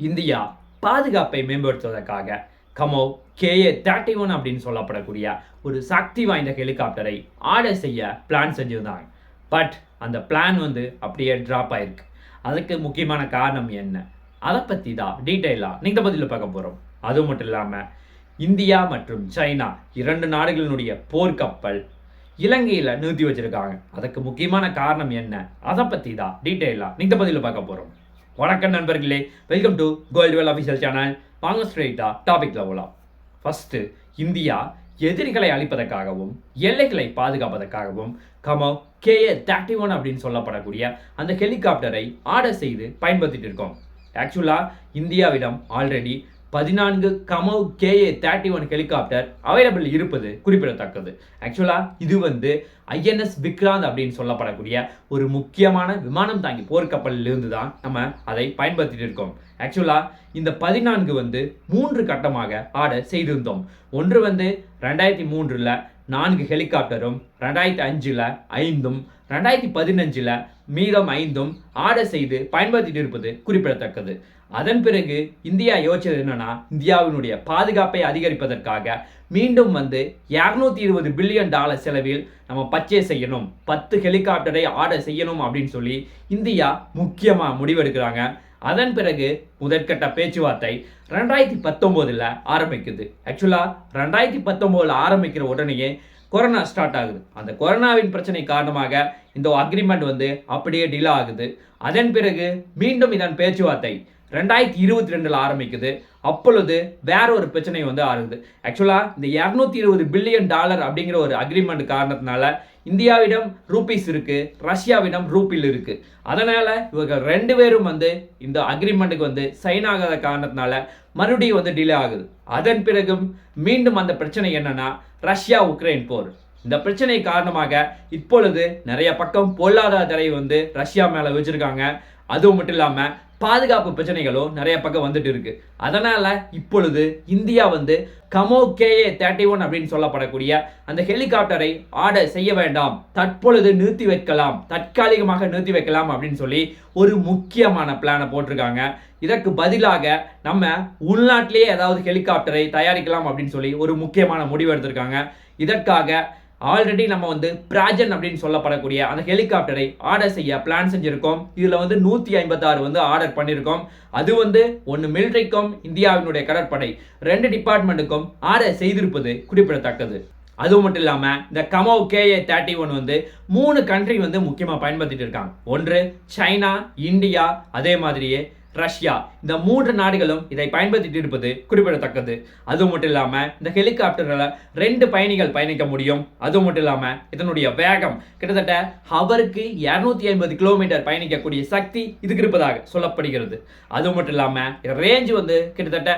India பாதுகாப்பை மேம்படுத்துவதற்காக. கமோ KA thirty one அப்படின்னு சொல்லப்படக்கூடிய ஒரு சக்தி வாய்ந்த ஹெலிகாப்டரை ஆர்டர் செய்ய பிளான் செஞ்சுருந்தாங்க. பட் அந்த பிளான் வந்து அப்படியே ட்ராப் ஆயிருக்கு. அதுக்கு முக்கியமான காரணம் என்ன? அதை பற்றி தான் டீட்டெயிலாக நீங்கள் பதிலில் பார்க்க போகிறோம் அது மட்டும் இல்லாமல் இந்தியா மற்றும் சைனா இரண்டு நாடுகளினுடைய போர்க்கப்பல் இலங்கையில் நிறுத்தி வச்சிருக்காங்க. அதுக்கு முக்கியமான காரணம் என்ன? அதை பற்றி தான் டீட்டெயிலாக நீங்கள் பதிலில் பார்க்க போகிறோம் வணக்கம் நண்பர்களே welcome to gold well official channel வாங்க ஸ்ட்ரெயிட்டா டாபிக்ல போகலாம் ஃபர்ஸ்ட் இந்தியா எதிரிகளை அழிப்பதற்காகவும் எல்லைகளை பாதுகாப்பதற்காகவும் கமோ கேஏ தேர்ட்டி ஒன் அப்படின்னு சொல்லப்படக்கூடிய அந்த ஹெலிகாப்டரை ஆர்டர் செய்து பயன்படுத்திட்டு இருக்கோம். ஆக்சுவலாக இந்தியாவிடம் ஆல்ரெடி பதினான்கு Kamov KA thirty one helicopter available இருப்பது குறிப்பிடத்தக்கது. ஆக்சுவலாக இது வந்து ஐஎன்எஸ் விக்ராந்த் அப்படின்னு சொல்லப்படக்கூடிய ஒரு முக்கியமான விமானம் தாங்கி போர்க்கப்பலில் இருந்து தான் நம்ம அதை பயன்படுத்திட்டு இருக்கோம். ஆக்சுவலாக இந்த பதினான்கு வந்து மூன்று கட்டமாக ஆர்டர் செய்திருந்தோம். ஒன்று வந்து ரெண்டாயிரத்தி மூன்றில் நான்கு ஹெலிகாப்டரும் ரெண்டாயிரத்தி அஞ்சில் ஐந்தும் ரெண்டாயிரத்தி பதினஞ்சில் மீதம் ஐந்தும் ஆர்டர் செய்து பயன்படுத்திட்டு இருப்பது குறிப்பிடத்தக்கது. அதன் பிறகு இந்தியா யோசிச்சது என்னன்னா இந்தியாவினுடைய பாதுகாப்பை அதிகரிப்பதற்காக மீண்டும் வந்து இரநூத்தி இருபது பில்லியன் டாலர் செலவில் நம்ம பர்ச்சேஸ் செய்யணும். பத்து ஹெலிகாப்டரை ஆர்டர் செய்யணும் அப்படின்னு சொல்லி இந்தியா முக்கியமாக முடிவெடுக்கிறாங்க. அதன் பிறகு முதற்கட்ட பேச்சுவார்த்தை ரெண்டாயிரத்தி பத்தொம்போதில் ஆரம்பிக்குது. ஆக்சுவலாக ரெண்டாயிரத்தி பத்தொம்போதில் ஆரம்பிக்கிற உடனேயே கொரோனா ஸ்டார்ட் ஆகுது. அந்த கொரோனாவின் பிரச்சனை காரணமாக இந்த அக்ரிமெண்ட் வந்து அப்படியே டிலே ஆகுது. அதன் பிறகு மீண்டும் இதன் பேச்சுவார்த்தை ரெண்டாயிரத்தி இருபத்தி ரெண்டில் ஆரம்பிக்குது. அப்பொழுது வேற ஒரு பிரச்சனை வந்து ஆகுது ஆக்சுவலாக இந்த இரநூத்தி இருபது பில்லியன் டாலர் அப்படிங்கிற ஒரு அக்ரிமெண்ட் காரணத்தினால இந்தியாவிடம் ரூபீஸ் இருக்குது ரஷ்யாவிடம் ரூபில் இருக்குது அதனால் இவங்க ரெண்டு பேரும் வந்து இந்த அக்ரிமெண்ட்டுக்கு வந்து சைன் ஆகாத காரணத்தினால மறுபடியும் வந்து டிலே ஆகுது. அதன் பிறகும் மீண்டும் அந்த பிரச்சனை என்னன்னா ரஷ்யா உக்ரைன் போர். இந்த பிரச்சனை காரணமாக இப்பொழுது நிறைய பக்கம் பொருளாதார தடை வந்து ரஷ்யா மேலே வச்சிருக்காங்க அதுவும் மட்டும் இல்லாமல் பாதுகாப்பு பிரச்சனைகளும் நிறைய பக்கம் வந்துட்டு இருக்கு. அதனால இப்பொழுது இந்தியா வந்து கமோ கேஏ தேர்ட்டி ஒன் அப்படின்னு சொல்லப்படக்கூடிய அந்த ஹெலிகாப்டரை ஆர்டர் செய்ய வேண்டாம். தற்பொழுது நிறுத்தி வைக்கலாம். தற்காலிகமாக நிறுத்தி வைக்கலாம் அப்படின்னு சொல்லி ஒரு முக்கியமான பிளானை போட்டிருக்காங்க. இதற்கு பதிலாக நம்ம உள்நாட்டிலேயே ஏதாவது ஹெலிகாப்டரை தயாரிக்கலாம் அப்படின்னு சொல்லி ஒரு முக்கியமான முடிவு எடுத்திருக்காங்க. இதற்காக ஆல்ரெடி நம்ம வந்து பிராஜன் அப்படின்னு சொல்லப்படக்கூடிய அந்த ஹெலிகாப்டரை ஆர்டர் செய்ய பிளான் செஞ்சுருக்கோம். இதில் வந்து நூற்றி ஐம்பத்தாறு வந்து ஆர்டர் பண்ணியிருக்கோம் அது வந்து ஒன்று மிலிட்ரிக்கும் இந்தியாவினுடைய கடற்படை ரெண்டு டிபார்ட்மெண்ட்டுக்கும் ஆர்டர் செய்திருப்பது குறிப்பிடத்தக்கது. அதுவும் மட்டும் இல்லாமல் இந்த கமோ கேஏ தேர்ட்டி ஒன் வந்து மூணு கண்ட்ரி வந்து முக்கியமாக பயன்படுத்திட்டு இருக்காங்க. ஒன்று சைனா இந்தியா அதே மாதிரியே ரஷ்யா. இந்த மூன்று நாடுகளும் இதை பயன்படுத்திட்டு இருப்பது குறிப்பிடத்தக்கது. அது மட்டும் இல்லாமல் இந்த ஹெலிகாப்டரில் ரெண்டு பயணிகள் பயணிக்க முடியும். அது மட்டும் இல்லாமல் இதனுடைய வேகம் கிட்டத்தட்ட ஹவருக்கு இரநூத்தி ஐம்பது கிலோமீட்டர் பயணிக்கக்கூடிய சக்தி இதுக்கு இருப்பதாக சொல்லப்படுகிறது. அது மட்டும் இல்லாமல் ரேஞ்ச் வந்து கிட்டத்தட்ட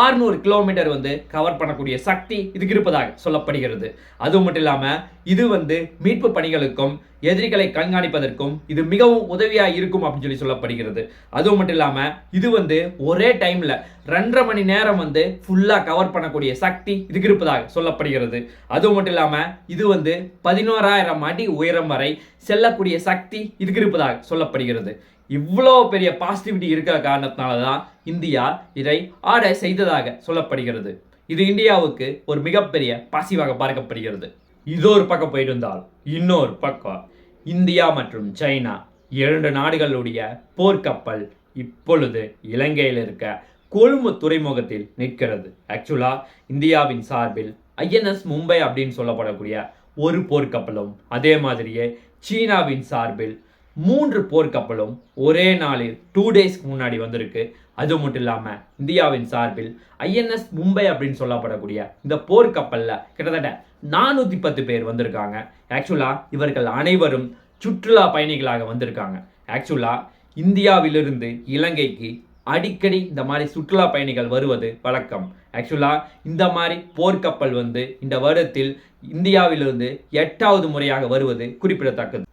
ஆறுநூறு கிலோமீட்டர் வந்து கவர் பண்ணக்கூடிய சக்தி இதுக்கு இருப்பதாக சொல்லப்படுகிறது. அது மட்டும் இல்லாமல் இது வந்து மீட்பு பணிகளுக்கும் எதிரிகளை கண்காணிப்பதற்கும் இது மிகவும் உதவியாக இருக்கும் அப்படின்னு சொல்லி சொல்லப்படுகிறது. அதுவும் மட்டும் இல்லாமல் இது வந்து ஒரே டைமில் ரெண்டரை மணி நேரம் வந்து ஃபுல்லாக கவர் பண்ணக்கூடிய சக்தி இதுக்கு இருப்பதாக சொல்லப்படுகிறது. அதுவும் மட்டும் இல்லாமல் இது வந்து பதினோராயிரம் அடி உயரம் வரை செல்லக்கூடிய சக்தி இதுக்கு இருப்பதாக சொல்லப்படுகிறது. இவ்வளோ பெரிய பாசிட்டிவிட்டி இருக்கிற காரணத்தினால தான் இந்தியா இதை ஆட செய்ததாக சொல்லப்படுகிறது. இது இந்தியாவுக்கு ஒரு மிகப்பெரிய பாசிவாக பார்க்கப்படுகிறது. இது ஒரு பக்கம் போயிட்டு இன்னொரு பக்கம் இந்தியா மற்றும் சைனா இரண்டு நாடுகளுடைய போர்க்கப்பல் இப்பொழுது இலங்கையில் இருக்க கொழும்பு துறைமுகத்தில் நிற்கிறது. ஆக்சுவலா இந்தியாவின் சார்பில் ஐஎன்எஸ் மும்பை அப்படின்னு சொல்லப்படக்கூடிய ஒரு போர்க்கப்பலும் அதே மாதிரியே சீனாவின் சார்பில் மூன்று போர்க்கப்பலும் ஒரே நாளில் டூ டேஸ்க்கு முன்னாடி வந்திருக்கு. அது மட்டும் இல்லாமல் இந்தியாவின் சார்பில் ஐஎன்எஸ் மும்பை அப்படின்னு சொல்லப்படக்கூடிய இந்த போர்க்கப்பலில் கிட்டத்தட்ட நானூற்றி பத்து பேர் வந்திருக்காங்க. ஆக்சுவலாக இவர்கள் அனைவரும் சுற்றுலா பயணிகளாக வந்திருக்காங்க. ஆக்சுவலாக இந்தியாவிலிருந்து இலங்கைக்கு அடிக்கடி இந்த மாதிரி சுற்றுலா பயணிகள் வருவது வழக்கம். ஆக்சுவலாக இந்த மாதிரி போர்க்கப்பல் வந்து இந்த வருடத்தில் இந்தியாவிலிருந்து எட்டாவது முறையாக வருவது குறிப்பிடத்தக்கது.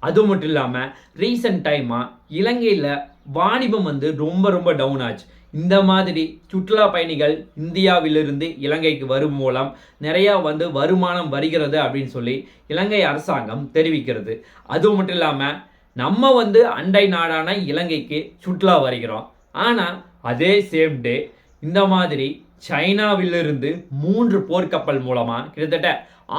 அது மட்டும் இல்லாமல் ரீசெண்ட் டைமாக இலங்கையில் வாணிபம் வந்து ரொம்ப ரொம்ப டவுன் ஆச்சு. இந்த மாதிரி சுற்றுலா பயணிகள் இந்தியாவிலிருந்து இலங்கைக்கு வரும் மூலம் நிறையா வந்து வருமானம் வருகிறது அப்படின்னு சொல்லி இலங்கை அரசாங்கம் தெரிவிக்கிறது. அது மட்டும் இல்லாமல் நம்ம வந்து அண்டை நாடான இலங்கைக்கு சுற்றுலா வருகிறோம். ஆனால் அதே சேம் டே இந்த மாதிரி சைனாவிலிருந்து மூன்று போர்க்கப்பல் மூலமாக கிட்டத்தட்ட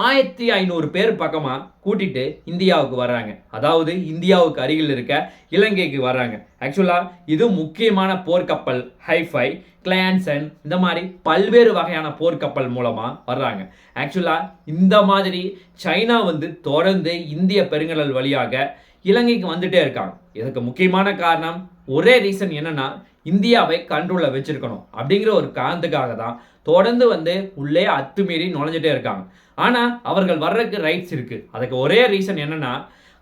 ஆயிரத்தி ஐநூறு பேர் பக்கமாக கூட்டிட்டு இந்தியாவுக்கு வர்றாங்க. அதாவது இந்தியாவுக்கு அருகில் இருக்க இலங்கைக்கு வர்றாங்க. ஆக்சுவலா இது முக்கியமான போர்க்கப்பல் ஹைஃபை கிளையான்சன் இந்த மாதிரி பல்வேறு வகையான போர்க்கப்பல் மூலமாக வர்றாங்க. ஆக்சுவலாக இந்த மாதிரி சைனா வந்து தொடர்ந்து இந்திய பெருங்கடல் வழியாக இலங்கைக்கு வந்துட்டே இருக்காங்க. இதுக்கு முக்கியமான காரணம் ஒரே ரீசன் என்னன்னா இந்தியாவை கண்ட்ரோலில் வச்சிருக்கணும். அப்படிங்கிற ஒரு காரணத்துக்காக தான் தொடர்ந்து வந்து உள்ளே அத்துமீறி நுழைஞ்சிட்டே இருக்காங்க. ஆனால் அவர்கள் வர்றதுக்கு ரைட்ஸ் இருக்குது அதுக்கு ஒரே ரீசன் என்னன்னா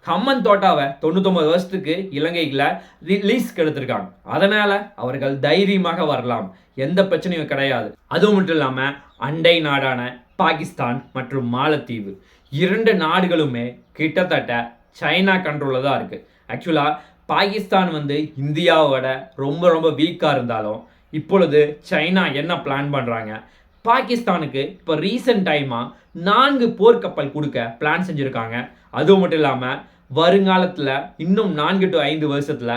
ஹம்மன் தோட்டாவை தொண்ணூத்தொம்பது வருஷத்துக்கு இலங்கையில் ரிலீஸ்க்கு எடுத்திருக்காங்க அதனால் அவர்கள் தைரியமாக வரலாம். எந்த பிரச்சனையும் கிடையாது. அதுவும் மட்டும் இல்லாமல் அண்டை நாடான பாகிஸ்தான் மற்றும் மாலத்தீவு. இரண்டு நாடுகளுமே கிட்டத்தட்ட சைனா கண்ட்ரோலில் தான் இருக்குது ஆக்சுவலாக பாகிஸ்தான் வந்து இந்தியாவோட ரொம்ப ரொம்ப வீக்காக இருந்தாலும் இப்பொழுது சைனா என்ன பிளான் பண்ணுறாங்க பாகிஸ்தானுக்கு இப்போ ரீசெண்ட் டைமாக நான்கு போர்க்கப்பல் கொடுக்க பிளான் செஞ்சுருக்காங்க. அதுவும் மட்டும் இல்லாமல் வருங்காலத்தில் இன்னும் நான்கு டு ஐந்து வருஷத்தில்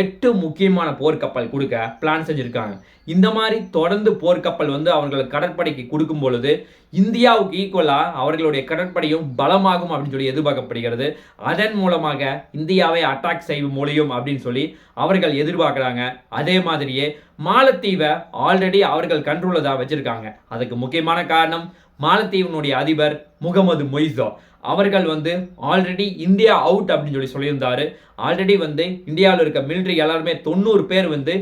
எட்டு முக்கியமான போர்க்கப்பல் கொடுக்க பிளான் செஞ்சுருக்காங்க. இந்த மாதிரி தொடர்ந்து போர்க்கப்பல் வந்து அவர்கள் கடற்படைக்கு கொடுக்கும் பொழுது இந்தியாவுக்கு ஈக்குவலாக அவர்களுடைய கடற்படையும் பலமாகும் அப்படின்னு சொல்லி எதிர்பார்க்கப்படுகிறது. அதன் மூலமாக இந்தியாவை அட்டாக் செய்ய முடியும் அப்படின்னு சொல்லி அவர்கள் எதிர்பார்க்குறாங்க. அதே மாதிரியே மாலத்தீவை ஆல்ரெடி அவர்கள் கண்ட்ரோலில் தான் வச்சுருக்காங்க. அதுக்கு முக்கியமான காரணம் மாலத்தீவினுடைய அதிபர் முகமது மொய்சோ. அவர்கள் வந்து ஆல்ரெடி இந்தியா அவுட் அப்படின்னு சொல்லி சொல்லியிருந்தார். ஆல்ரெடி வந்து இந்தியாவில் இருக்க மிலிட்ரி எல்லாருமே தொண்ணூறு பேர் வந்து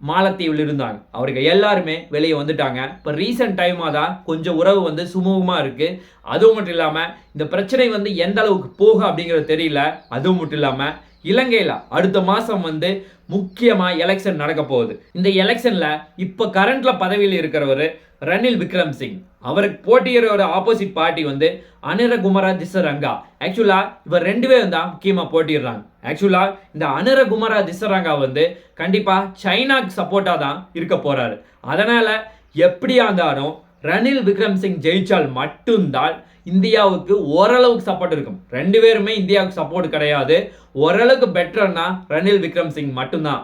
மாலத்தீவில் இருந்தாங்க. அவர்கள் எல்லாருமே வெளியே வந்துட்டாங்க. இப்போ ரீசெண்ட் டைமாக தான் கொஞ்சம் உறவு வந்து சுமூகமாக இருக்குது அதுவும் மட்டும் இல்லாமல் இந்த பிரச்சனை வந்து எந்த அளவுக்கு போகும் அப்படிங்கிறது தெரியல. அதுவும் மட்டும் இல்லாமல் இலங்கையில் அடுத்த மாதம் வந்து முக்கியமாக எலெக்ஷன் நடக்க போகுது. இந்த எலெக்ஷனில் இப்போ கரண்ட்டில் பதவியில் இருக்கிறவர் ரணில் விக்ரம் சிங் அவருக்கு போட்டியிடற ஆப்போசிட் பார்ட்டி வந்து அனிரகுமரா திசரங்கா. ஆக்சுவலாக இவர் ரெண்டு பேரும் தான் முக்கியமாக போட்டிடுறாங்க ஆக்சுவலாக இந்த அனிரகுமரா திசரங்கா வந்து கண்டிப்பாக சைனாக்கு சப்போர்ட்டாக தான் இருக்க போகிறாரு அதனால் எப்படியா இருந்தாலும் ரணில் விக்ரம் சிங் ஜெயிச்சால் மட்டும்தான் இந்தியாவுக்கு ஓரளவுக்கு சப்போர்ட் இருக்கும். ரெண்டு பேருமே இந்தியாவுக்கு சப்போர்ட் கிடையாது. ஓரளவுக்கு பெட்டர்னா ரணில் விக்ரம் சிங் மட்டும்தான்.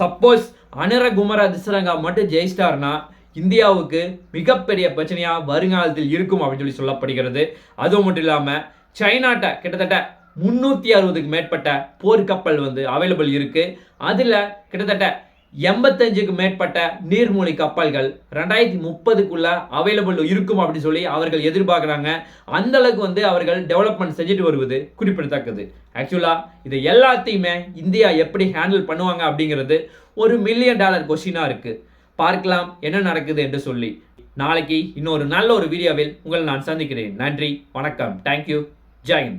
சப்போஸ் அனிர குமரா திசரங்கா மட்டும் ஜெயிச்சிட்டார்னா இந்தியாவுக்கு மிகப்பெரிய பிரச்சனையாக வருங்காலத்தில் இருக்கும் அப்படின்னு சொல்லி சொல்லப்படுகிறது. அதுவும் மட்டும் இல்லாமல் சைனாட்ட கிட்டத்தட்ட முன்னூற்றி அறுபதுக்கு மேற்பட்ட போர்க்கப்பல் வந்து அவைலபிள் இருக்குது அதில் கிட்டத்தட்ட எண்பத்தஞ்சுக்கு மேற்பட்ட நீர்மூழ்கி கப்பல்கள் ரெண்டாயிரத்தி முப்பதுக்குள்ள அவைலபிள் இருக்கும் அப்படின்னு சொல்லி அவர்கள் எதிர்பார்க்குறாங்க. அந்த அளவுக்கு வந்து அவர்கள் டெவலப்மெண்ட் செஞ்சுட்டு வருவது குறிப்பிடத்தக்கது. ஆக்சுவலாக இது எல்லாத்தையுமே இந்தியா எப்படி ஹேண்டில் பண்ணுவாங்க அப்படிங்கிறது ஒரு மில்லியன் டாலர் கொஸ்டினாக இருக்குது பார்க்கலாம் என்ன நடக்குது என்று சொல்லி. நாளைக்கு இன்னொரு நல்ல ஒரு வீடியோவில் உங்களை நான் சந்திக்கிறேன். நன்றி வணக்கம். தேங்க்யூ ஜெயின்